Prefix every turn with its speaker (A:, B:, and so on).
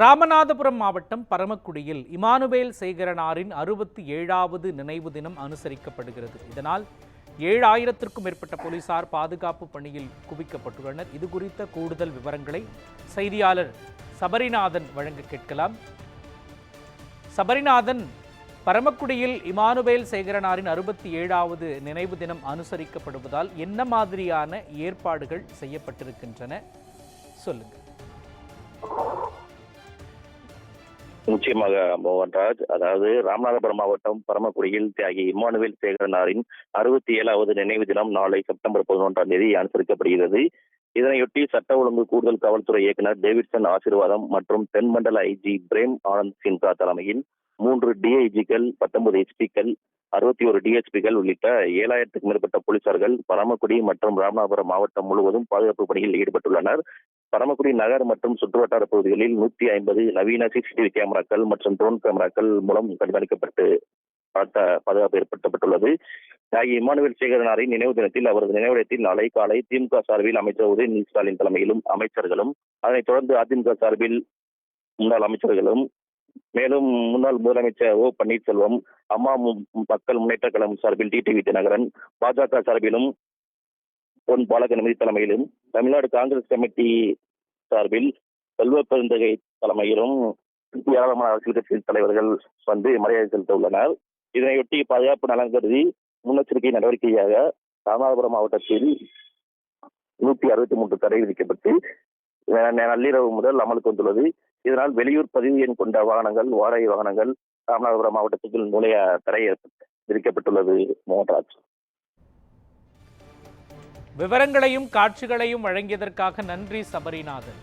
A: ராமநாதபுரம் மாவட்டம் பரமக்குடியில் இமானுவேல் சேகரனாரின் அறுபத்தி ஏழாவது நினைவு தினம் அனுசரிக்கப்படுகிறது. இதனால் ஏழாயிரத்திற்கும் மேற்பட்ட போலீசார் பாதுகாப்பு பணியில் குவிக்கப்பட்டுள்ளனர். இது குறித்த கூடுதல் விவரங்களை செய்தியாளர் சபரிநாதன் வழங்க கேட்கலாம். சபரிநாதன் பரமக்குடியில் இமானுவேல் சேகரனாரின் அறுபத்தி ஏழாவது நினைவு தினம் அனுசரிக்கப்படுவதால் என்ன மாதிரியான ஏற்பாடுகள் செய்யப்பட்டிருக்கின்றன? சொல்லுங்க.
B: நிச்சயமாக மோகன்ராஜ் அதாவது ராமநாதபுரம் மாவட்டம் பரமக்குடியில் தியாகி இம்மானுவேல் சேகரனாரின் அறுபத்தி ஏழாவது நினைவு தினம் நாளை செப்டம்பர் பதினொன்றாம் தேதி அனுசரிக்கப்படுகிறது. இதனையொட்டி சட்ட ஒழுங்கு கூடுதல் காவல்துறை இயக்குநர் டேவிட்சன் ஆசீர்வாதம் மற்றும் தென்மண்டல ஐஜி பிரேம் ஆனந்த் சின்ஹா தலைமையில் மூன்று டிஐஜிக்கள் பத்தொன்பது எஸ்பிக்கள் அறுபத்தி ஒரு டிஎஸ்பிகள் உள்ளிட்ட ஏழாயிரத்துக்கும் மேற்பட்ட போலீசார்கள் பரமக்குடி மற்றும் ராமநாதபுரம் மாவட்டம் முழுவதும் பாதுகாப்பு பணியில் ஈடுபட்டுள்ளனர். பரமக்குடி நகர் மற்றும் சுற்றுவட்டார பகுதிகளில் நூத்தி ஐம்பது நவீன சிசிடிவி கேமராக்கள் மற்றும் ட்ரோன் கேமராக்கள் மூலம் கண்காணிக்கப்பட்டு பலத்த பாதுகாப்பு ஏற்படுத்தப்பட்டுள்ளது. தியாகி இமானுவேல் சேகரனாரின் நினைவு தினத்தில் அவரது நினைவிடத்தில் நாளை காலை திமுக சார்பில் அமைச்சர் உதயநிதி ஸ்டாலின் தலைமையிலும் அமைச்சர்களும் அதனைத் தொடர்ந்து அதிமுக சார்பில் முன்னாள் அமைச்சர்களும் மேலும் முன்னாள் முதலமைச்சர் ஓ பன்னீர்செல்வம் அம்மா மு- மக்கள் முன்னேற்ற கழகம் சார்பில் டிடிவி தினகரன் பாஜக சார்பிலும் பொன் பாலகணபதி தலைமையிலும் தமிழ்நாடு காங்கிரஸ் கமிட்டி சார்பில் செல்வ பெருந்தகை தலைமையிலும் ஏராளமான அரசியல் கட்சி தலைவர்கள் வந்து மரியாதை செலுத்த உள்ளனர் இதனையொட்டி பாதுகாப்பு நலன் கருதி முன்னெச்சரிக்கை நடவடிக்கையாக ராமநாதபுரம் மாவட்டத்தில் நூற்றி அறுபத்தி மூன்று தடை விதிக்கப்பட்டு நள்ளிரவு முதல் அமலுக்கு வந்துள்ளது. இதனால் வெளியூர் பதிவு எண் கொண்ட வாகனங்கள் வாடகை வாகனங்கள் ராமநாதபுரம் மாவட்டத்துக்குள் நுழைய தடை விதிக்கப்பட்டுள்ளது. மோகன்ராஜ்.
A: விவரங்களையும் காட்சிகளையும் வழங்கியதற்காக நன்றி சபரிநாதன்.